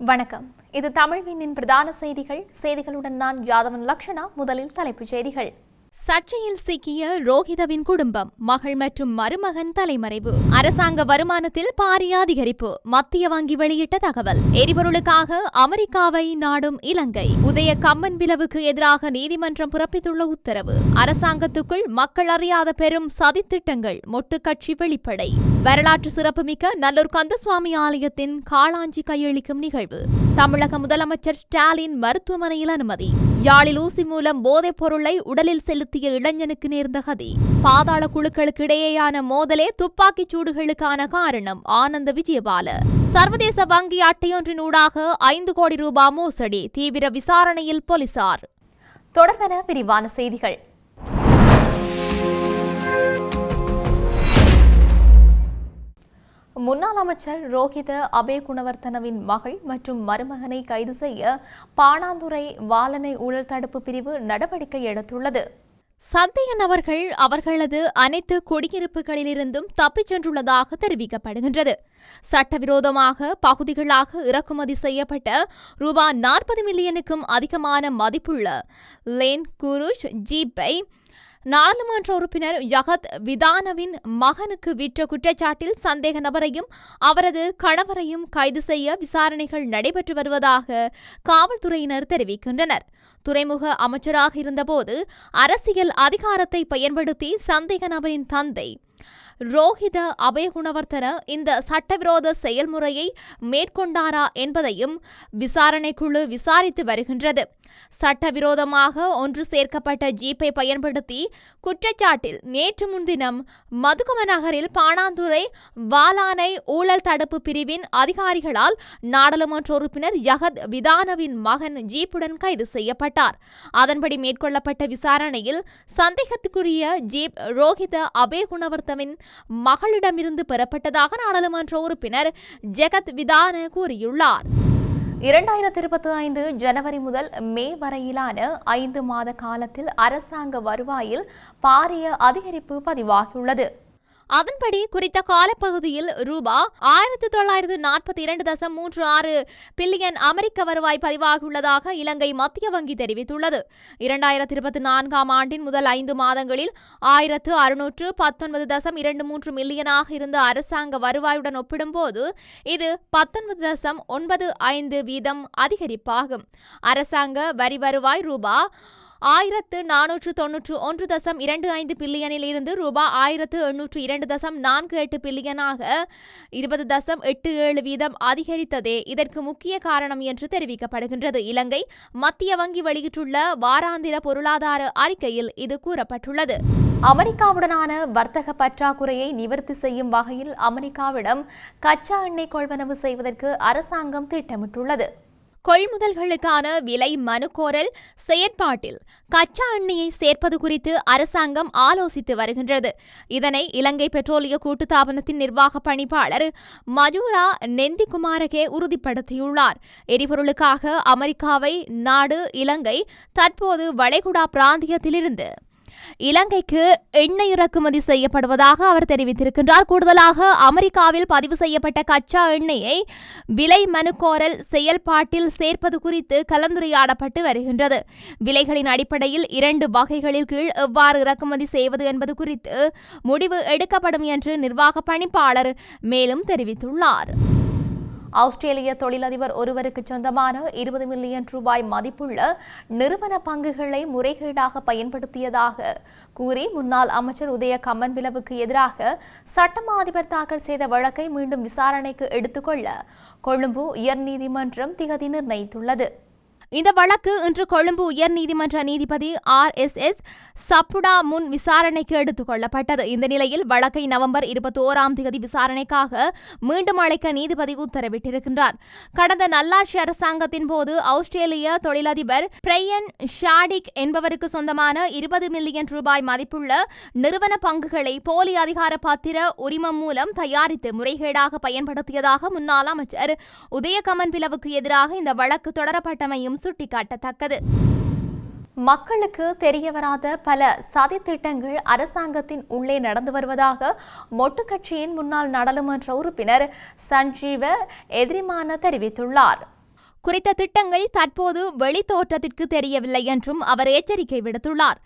வணக்கம். இது தமிழ்வினின் பிரதான செய்திகள். செய்திகளுடன் நான் ஜாதவன் லக்ஷனா முதலில் தலைப்புச் செய்திகள். சர்ச்சையில் சிக்கிய ரோஹிதவின் குடும்பம் மகள் மற்றும் மருமகன் தலைமறைவு. அரசாங்க வருமானத்தில் பாரிய அதிகரிப்பு மத்திய வங்கி வெளியிட்ட தகவல். எரிபொருளுக்காக அமெரிக்காவை நாடும் இலங்கை. உதய கம்மன் பிளவுக்கு எதிராக நீதிமன்றம் பிறப்பித்துள்ள உத்தரவு. அரசாங்கத்துக்குள் மக்கள் அறியாத பெரும் சதித்திட்டங்கள் மொட்டுக்கட்சி வெளிப்படை. வரலாற்று சிறப்புமிக்க நல்லூர் கந்தசுவாமி ஆலயத்தின் காளாஞ்சி கையளிக்கும் நிகழ்வு. தமிழக முதலமைச்சர் ஸ்டாலின் மருத்துவமனையில் அனுமதி. யாழில் ஊசி மூலம் போதைப் பொருளை உடலில் செலுத்திய இளைஞனுக்கு நேர்ந்த கதி. பாதாள குழுக்களுக்கு இடையேயான மோதலே துப்பாக்கிச் சூடுகளுக்கான காரணம் ஆனந்த விஜயபால. சர்வதேச வங்கி அட்டையொன்றின் ஊடாக ஐந்து கோடி ரூபாய் மோசடி தீவிர விசாரணையில் போலீசார். தொடர்பென விரிவான செய்திகள். முன்னாள் அமைச்சர் ரோஹித அபே குணவர்த்தனவின் மகள் மற்றும் மருமகனை கைது செய்ய பாணாந்துறை வாலனை ஊழல் தடுப்பு பிரிவு நடவடிக்கை எடுத்துள்ளது. சந்தையன் நபர்கள் அவர்களது அனைத்து குடியிருப்புகளிலிருந்தும் தப்பிச் சென்றுள்ளதாக தெரிவிக்கப்படுகின்றது. சட்டவிரோதமாக பகுதிகளாக இறக்குமதி செய்யப்பட்ட ரூபாய் நாற்பது மில்லியனுக்கும் அதிகமான மதிப்புள்ள லேன் குருஷ் ஜீப்பை நாடாளுமன்ற உறுப்பினர் ஜகத் விதானவின் மகனுக்கு விற்ற குற்றச்சாட்டில் சந்தேக நபரையும் அவரது கணவரையும் கைது செய்ய விசாரணைகள் நடைபெற்று வருவதாக காவல்துறையினர் தெரிவிக்கின்றனர். துறைமுக அமைச்சராக இருந்தபோது அரசியல் அதிகாரத்தை பயன்படுத்தி சந்தேக நபரின் தந்தை ரோஹித அபயகுணவர்த்தன இந்த சட்டவிரோத செயல்முறையை மேற்கொண்டாரா என்பதையும் விசாரணைக்குழு விசாரித்து வருகின்றது. சட்டவிரோதமாக ஒன்று சேர்க்கப்பட்ட ஜீப்பை பயன்படுத்தி குற்றச்சாட்டில் நேற்று முன்தினம் மதுகம நகரில் பாணாந்துறை வாலானை ஊழல் தடுப்பு பிரிவின் அதிகாரிகளால் நாடாளுமன்ற உறுப்பினர் யகத் விதானவின் மகன் ஜீப்புடன் கைது செய்யப்பட்டார். அதன்படி மேற்கொள்ளப்பட்ட விசாரணையில் சந்தேகத்துக்குரிய ஜீப் ரோஹித அபேகுணவர்த்தவின் மகளிடமிருந்து பெறப்பட்டதாக நாடாளுமன்ற உறுப்பினர் ஜெகத் விதான கூறியுள்ளார். இரண்டாயிரத்தி இருபத்தி ஐந்து ஜனவரி முதல் மே வரையிலான ஐந்து மாத காலத்தில் அரசாங்க வருவாயில் பாரிய அதிகரிப்பு பதிவாகியுள்ளது. அதன்படி குறித்த காலப்பகுதியில் ரூபா ஆயிரத்தி தொள்ளாயிரத்து நாற்பத்தி இரண்டு தசம் மூன்று ஆறு பில்லியன் அமெரிக்க வருவாய் பதிவாகியுள்ளதாக இலங்கை மத்திய வங்கி தெரிவித்துள்ளது. இரண்டாயிரத்தி இருபத்தி நான்காம் ஆண்டின் முதல் ஐந்து மாதங்களில் ஆயிரத்து அறுநூற்று பத்தொன்பது தசம் இரண்டு மூன்று மில்லியனாக இருந்த அரசாங்க வருவாயுடன் ஒப்பிடும்போது இது பத்தொன்பது தசம் ஒன்பது ஐந்து வீதம் அதிகரிப்பாகும். அரசாங்க வரி வருவாய் ரூபா ஆயிரத்து நானூற்று தொன்னூற்று ஒன்று தசம் இரண்டு ஐந்து பில்லியனில் இருந்து ரூபாய் ஆயிரத்து எண்ணூற்று இரண்டு தசம் நான்கு எட்டு பில்லியனாக இருபது தசம் எட்டு ஏழு வீதம் அதிகரித்ததே இதற்கு முக்கிய காரணம் என்று தெரிவிக்கப்படுகின்றது. இலங்கை மத்திய வங்கி வெளியிட்டுள்ள வாராந்திர பொருளாதார அறிக்கையில் இது கூறப்பட்டுள்ளது. அமெரிக்காவுடனான வர்த்தக பற்றாக்குறையை நிவர்த்தி செய்யும் வகையில் அமெரிக்காவிடம் கச்சா எண்ணெய் கொள்வனவு செய்வதற்கு அரசாங்கம் திட்டமிட்டுள்ளது. கொள்முதல்களுக்கான விலை மனுக்கோரல் செயற்பாட்டில் கச்சா எண்ணெயை சேர்ப்பது குறித்து அரசாங்கம் ஆலோசித்து வருகின்றது. இதனை இலங்கை பெட்ரோலிய கூட்டுத்தாபனத்தின் நிர்வாக பணிப்பாளர் மஜூரா நெந்திகுமாரகே உறுதிப்படுத்தியுள்ளார். எரிபொருளுக்காக அமெரிக்காவை நாடு இலங்கை தற்போது வளைகுடா பிராந்தியத்திலிருந்து இலங்கைக்கு எண்ணெய் இறக்குமதி செய்யப்படுவதாக அவர் தெரிவித்திருக்கின்றார். கூடுதலாக அமெரிக்காவில் பதிவு செய்யப்பட்ட கச்சா எண்ணெயை விலை மனுக்கோரல் செயல்பாட்டில் சேர்ப்பது குறித்து கலந்துரையாடப்பட்டு வருகின்றது. விலைகளின் அடிப்படையில் இரண்டு வகைகளில் கீழ் எவ்வாறு இறக்குமதி செய்வது என்பது குறித்து முடிவு எடுக்கப்படும் என்று நிர்வாக பணிப்பாளர் மேலும் தெரிவித்துள்ளார். ஆஸ்திரேலிய தொழிலதிபர் ஒருவருக்கு சொந்தமான இருபது மில்லியன் ரூபாய் மதிப்புள்ள நிறுவன பங்குகளை முறைகேடாக பயன்படுத்தியதாக கூறி முன்னாள் அமைச்சர் உதய கம்மன்பிலவுக்கு எதிராக சட்டமா அதிபர் தாக்கல் செய்த வழக்கை மீண்டும் விசாரணைக்கு எடுத்துக்கொள்ள கொழும்பு உயர்நீதிமன்றம் திகதி நிர்ணயித்துள்ளது. இந்த வழக்கு இன்று கொழும்பு உயர்நீதிமன்ற நீதிபதி ஆர் எஸ் எஸ் சப்புடா முன் விசாரணைக்கு எடுத்துக் கொள்ளப்பட்டது. இந்த நிலையில் வழக்கை நவம்பர் இருபத்தி ஓராம் தேதி விசாரணைக்காக மீண்டும் அழைக்க நீதிபதி உத்தரவிட்டிருக்கின்றார். கடந்த நல்லாட்சி அரசாங்கத்தின் போது ஆஸ்திரேலிய தொழிலதிபர் பிரையன் ஷாடிக் என்பவருக்கு சொந்தமான இருபது மில்லியன் ரூபாய் மதிப்புள்ள நிறுவன பங்குகளை போலி அதிகார பத்திர உரிமம் மூலம் தயாரித்து முறைகேடாக பயன்படுத்தியதாக முன்னாள் அமைச்சர் உதயகமன் பிளவுக்கு எதிராக இந்த வழக்கு தொடரப்பட்டமையும் சுட்டிக்காட்டத்தக்கது. மக்களுக்கு தெரியவராத பல சதித்திட்டங்கள் அரசாங்கத்தின் உள்ளே நடந்து வருவதாக மொட்டு கட்சியின் முன்னாள் நாடாளுமன்ற உறுப்பினர் சஞ்சீவ எதிரிமான தெரிவித்துள்ளார். குறித்த திட்டங்கள் தற்போது வெளித்தோற்றத்திற்கு தெரியவில்லை என்றும் அவர் எச்சரிக்கை விடுத்துள்ளார்.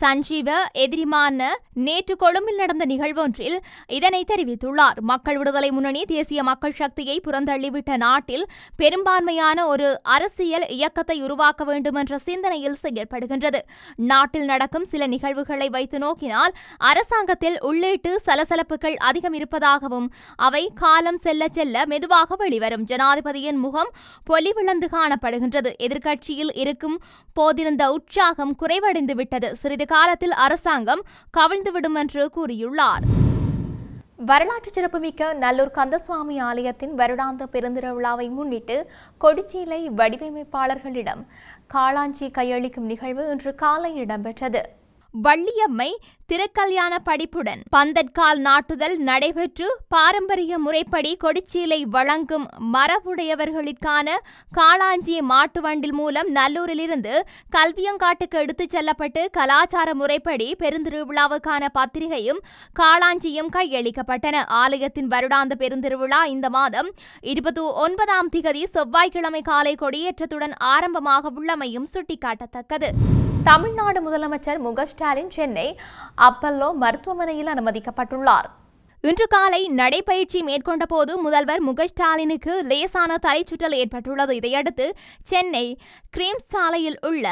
சஞ்சீவ எதிரிமான நேற்று கொழும்பில் நடந்த நிகழ்வொன்றில் இதனை தெரிவித்துள்ளார். மக்கள் விடுதலை முன்னணி தேசிய மக்கள் சக்தியை புறந்தள்ளிவிட்ட நாட்டில் பெரும்பான்மையான ஒரு அரசியல் இயக்கத்தை உருவாக்க வேண்டும் என்ற சிந்தனையில் செயல்படுகின்றது நாட்டில் நடக்கும் சில நிகழ்வுகளை வைத்து நோக்கினால் அரசாங்கத்தில் உள்ளீட்டு சலசலப்புகள் அதிகம் இருப்பதாகவும் அவை காலம் செல்ல செல்ல மெதுவாக வெளிவரும். ஜனாதிபதியின் முகம் பொலிவிழந்து காணப்படுகின்றது. எதிர்க்கட்சியில் இருக்கும் போதிருந்த உற்சாகம் குறைவடைந்து விட்டது சிறிது காலத்தில் அரசாங்கம் கவிழ்ந்துவிடும் என்று கூறியுள்ளார். வரலாற்று சிறப்புமிக்க நல்லூர் கந்தசுவாமி ஆலயத்தின் வருடாந்த பெருந்திருவிழாவை முன்னிட்டு கொடிச்சீலை வடிவமைப்பாளர்களிடம் காளாஞ்சி கையளிக்கும் நிகழ்வு இன்று காலை இடம்பெற்றது. வள்ளியம்மை திருக்கல்யாண படிப்புடன். பந்தற்கால் நாட்டுதல் நடைபெற்று பாரம்பரிய முறைப்படி கொடிச்சீலை வழங்கும் மரபுடையவர்களுக்கான காளாஞ்சி மாட்டு வண்டில் மூலம் நல்லூரிலிருந்து கல்வியங்காட்டுக்கு எடுத்துச் செல்லப்பட்டு கலாச்சார முறைப்படி பெருந்திருவிழாவுக்கான பத்திரிகையும் காளாஞ்சியும் கையளிக்கப்பட்டன. ஆலயத்தின் வருடாந்த பெருந்திருவிழா இந்த மாதம் இருபத்தி ஒன்பதாம் திகதி செவ்வாய்க்கிழமை காலை கொடியேற்றத்துடன் ஆரம்பமாக உள்ளமையும் சுட்டிக்காட்டத்தக்கது. தமிழ்நாடு முதலமைச்சர் முக ஸ்டாலின் சென்னை அப்பல்லோ மருத்துவமனையில் அனுமதிக்கப்பட்டுள்ளார். இன்று காலை நடைபயிற்சி மேற்கொண்ட போது முதல்வர் முக ஸ்டாலினுக்கு லேசான தலைச்சுற்றல் ஏற்பட்டுள்ளது. இதையடுத்து சென்னை கிரீம்ஸ் சாலையில் உள்ள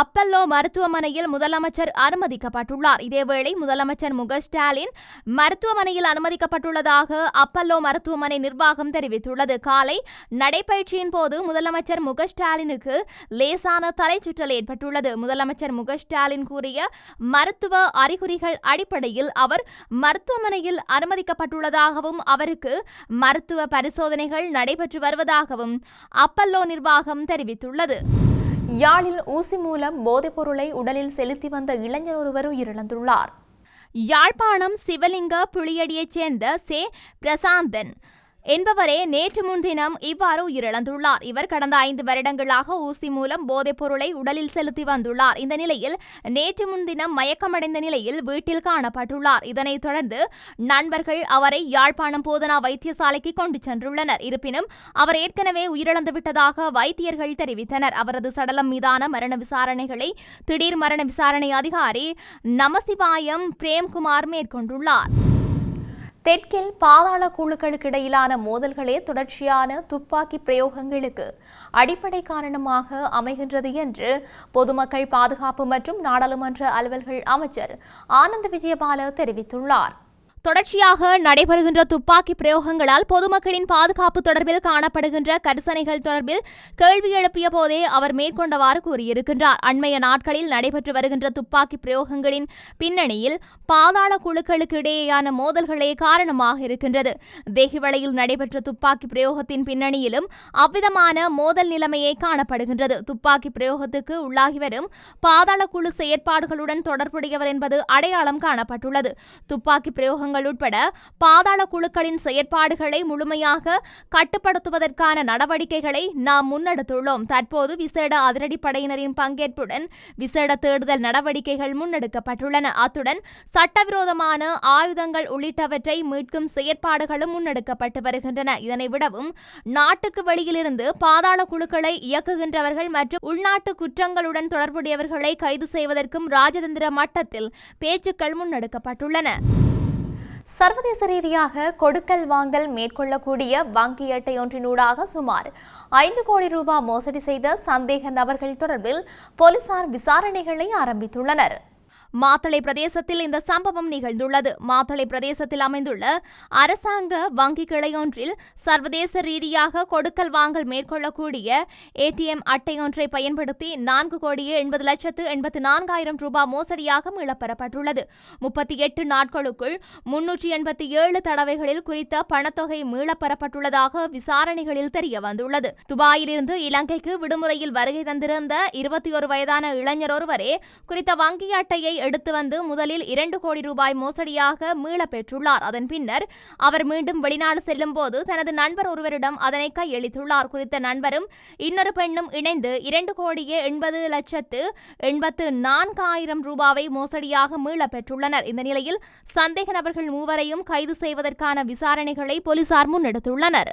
அப்பல்லோ மருத்துவமனையில் முதலமைச்சர் அனுமதிக்கப்பட்டுள்ளார். இதேவேளை முதலமைச்சர் முக ஸ்டாலின் மருத்துவமனையில் அனுமதிக்கப்பட்டுள்ளதாக அப்பல்லோ மருத்துவமனை நிர்வாகம் தெரிவித்துள்ளது. காலை நடைபயிற்சியின் போது முதலமைச்சர் முக ஸ்டாலினுக்கு லேசான தலைச்சுற்றல் ஏற்பட்டுள்ளது. முதலமைச்சர் முக ஸ்டாலின் கூறிய மருத்துவ அறிகுறிகள் அடிப்படையில் அவர் மருத்துவமனையில் அனுமதிக்கப்பட்டுள்ளதாகவும் அவருக்கு மருத்துவ பரிசோதனைகள் நடைபெற்று வருவதாகவும் அப்பல்லோ நிர்வாகம் தெரிவித்துள்ளது. யாழில் ஊசி மூலம் போதைப்பொருளை உடலில் செலுத்தி வந்த இளைஞர் ஒருவர் உயிரிழந்துள்ளார். யாழ்ப்பாணம் சிவலிங்க புளியடியைச் சேர்ந்த சே பிரசாந்தன் என்பவரே நேற்று முன்தினம் இவ்வாறு உயிரிழந்துள்ளார். இவர் கடந்த ஐந்து வருடங்களாக ஊசி மூலம் போதைப் பொருளை உடலில் செலுத்தி வந்துள்ளார். இந்த நிலையில் நேற்று முன்தினம் மயக்கமடைந்த நிலையில் வீட்டில் காணப்பட்டுள்ளார். இதனைத் தொடர்ந்து நண்பர்கள் அவரை யாழ்ப்பாணம் போதனா வைத்தியசாலைக்கு கொண்டு சென்றுள்ளனர். இருப்பினும் அவர் ஏற்கனவே உயிரிழந்துவிட்டதாக வைத்தியர்கள் தெரிவித்தனர். அவரது சடலம் மீதான மரண விசாரணைகளை திடீர் மரண விசாரணை அதிகாரி நமசிவாயம் பிரேம்குமார் மேற்கொண்டுள்ளார். தெற்கில் பாதாள குழுக்களுக்கு இடையிலான மோதல்களே தொடர்ச்சியான துப்பாக்கி பிரயோகங்களுக்கு அடிப்படை காரணமாக அமைகின்றது என்று பொதுமக்கள் பாதுகாப்பு மற்றும் நாடாளுமன்ற அலுவல்கள் அமைச்சர் ஆனந்த் விஜயபால தெரிவித்துள்ளார். தொடர்ச்சியாக நடைபெறுகின்ற துப்பாக்கி பிரயோகங்களால் பொதுமக்களின் பாதுகாப்பு தொடர்பில் காணப்படுகின்ற கரிசனைகள் தொடர்பில் கேள்வி எழுப்பிய போதே அவர் மேற்கொண்டவாறு கூறியிருக்கின்றார். அண்மைய நாட்களில் நடைபெற்று வருகின்ற துப்பாக்கி பிரயோகங்களின் பின்னணியில் பாதாள குழுக்களுக்கு இடையேயான மோதல்களே காரணமாக இருக்கின்றது. தேகிவளையில் நடைபெற்ற துப்பாக்கி பிரயோகத்தின் பின்னணியிலும் அவ்விதமான மோதல் நிலைமையே காணப்படுகின்றது. துப்பாக்கி பிரயோகத்துக்கு உள்ளாகி வரும் பாதாள குழு செயற்பாடுகளுடன் தொடர்புடையவர் என்பது அடையாளம் காணப்பட்டுள்ளது. துப்பாக்கி பிரயோகங்கள் நிறுவனங்கள் உட்பட பாதாள குழுக்களின் செயற்பாடுகளை முழுமையாக கட்டுப்படுத்துவதற்கான நடவடிக்கைகளை நாம் முன்னெடுத்துள்ளோம். தற்போது விசேட அதிரடிப்படையினரின் பங்கேற்புடன் விசேட தேடுதல் நடவடிக்கைகள் முன்னெடுக்கப்பட்டுள்ளன. அத்துடன் சட்டவிரோதமான ஆயுதங்கள் உள்ளிட்டவற்றை மீட்கும் செயற்பாடுகளும் முன்னெடுக்கப்பட்டு வருகின்றன. இதனை விடவும் நாட்டுக்கு வெளியிலிருந்து பாதாள குழுக்களை இயக்குகின்றவர்கள் மற்றும் உள்நாட்டு குற்றங்களுடன் தொடர்புடையவர்களை கைது செய்வதற்கும் ராஜதந்திர மட்டத்தில் பேச்சுக்கள் முன்னெடுக்கப்பட்டுள்ளன. சர்வதேச ரீதியாக கொடுக்கல் வாங்கல் மேற்கொள்ளக்கூடிய வங்கி அட்டை ஒன்றினூடாக சுமார் ஐந்து கோடி ரூபாய் மோசடி செய்த சந்தேக நபர்கள் தொடர்பில் போலீசார் விசாரணைகளை ஆரம்பித்துள்ளனர். மாத்தளை பிரதேசத்தில் இந்த சம்பவம் நிகழ்ந்துள்ளது. மாத்தளை பிரதேசத்தில் அமைந்துள்ள அரசாங்க வங்கி கிளையொன்றில் சர்வதேச ரீதியாக கொடுக்கல் வாங்கல் மேற்கொள்ளக்கூடிய ஏடிஎம் அட்டை ஒன்றை பயன்படுத்தி நான்கு கோடியே எண்பது லட்சத்து எண்பத்தி நான்காயிரம் ரூபாய் மோசடியாக மீளப்பெறப்பட்டுள்ளது முப்பத்தி எட்டு நாட்களுக்குள் முன்னூற்றி எண்பத்தி ஏழு தடவைகளில் குறித்த பணத்தொகை மீளப்பெறப்பட்டுள்ளதாக விசாரணைகளில் தெரிய வந்துள்ளது துபாயிலிருந்து இலங்கைக்கு விடுமுறையில் வருகை தந்திருந்த இருபத்தி ஒரு வயதான இளைஞர் ஒருவரே குறித்த வங்கி அட்டையை எடுத்து வந்து முதலில் இரண்டு கோடி ரூபாய் மோசடியாக மீள பெற்றுள்ளார் அதன் பின்னர் அவர் மீண்டும் வெளிநாடு செல்லும் போது தனது நண்பர் ஒருவரிடம் அதனை கையளித்துள்ளார். குறித்த நண்பரும் இன்னொரு பெண்ணும் இணைந்து இரண்டு கோடியே எண்பது லட்சத்து எண்பத்து நான்காயிரம் ரூபாவை மோசடியாக மீள பெற்றுள்ளனர் இந்த நிலையில் சந்தேக நபர்கள் மூவரையும் கைது செய்வதற்கான விசாரணைகளை போலீசார் முன்னெடுத்துள்ளனர்.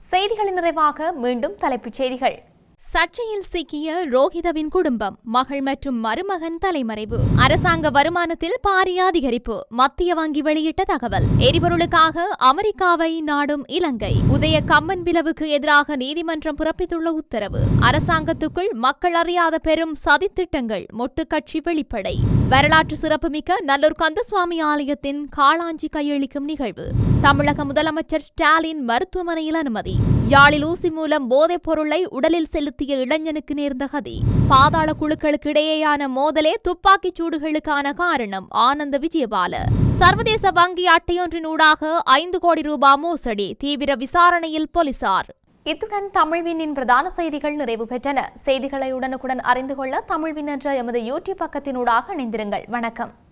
செய்திகளின் நிறைவாக மீண்டும் தலைப்புச் செய்திகள். சர்ச்சையில் சிக்கிய ரோஹிதவின் குடும்பம் மகள் மற்றும் மருமகன் தலைமறைவு. அரசாங்க வருமானத்தில் பாரிய அதிகரிப்பு மத்திய வங்கி வெளியிட்ட தகவல். எரிபொருளுக்காக அமெரிக்காவை நாடும் இலங்கை. உதய கம்மன் விளவுக்கு எதிராக நீதிமன்றம் பிறப்பித்துள்ள உத்தரவு. அரசாங்கத்துக்குள் மக்கள் அறியாத பெரும் சதித்திட்டங்கள் மொட்டுக்கட்சி வெளிப்படை. வரலாற்று சிறப்புமிக்க நல்லூர் கந்தசுவாமி ஆலயத்தின் காளாஞ்சி கையளிக்கும் நிகழ்வு. தமிழக முதலமைச்சர் ஸ்டாலின் மருத்துவமனையில் அனுமதி. யாழில் ஊசி மூலம் போதைப் பொருளை உடலில் செலுத்திய இளைஞனுக்கு நேர்ந்த கதி. பாதாள குழுக்களுக்கு இடையேயான மோதலே துப்பாக்கிச் சூடுகளுக்கான காரணம் ஆனந்த விஜயபால. சர்வதேச வங்கி அட்டையொன்றினூடாக ஐந்து கோடி ரூபாய் மோசடி தீவிர விசாரணையில் போலீசார். இத்துடன் தமிழ்வினின் பிரதான செய்திகள் நிறைவு பெற்றன. செய்திகளை உடனுக்குடன் அறிந்து கொள்ள தமிழ்வின் என்ற எமது யூடியூப் பக்கத்தினூடாக இணைந்திருங்கள். வணக்கம்.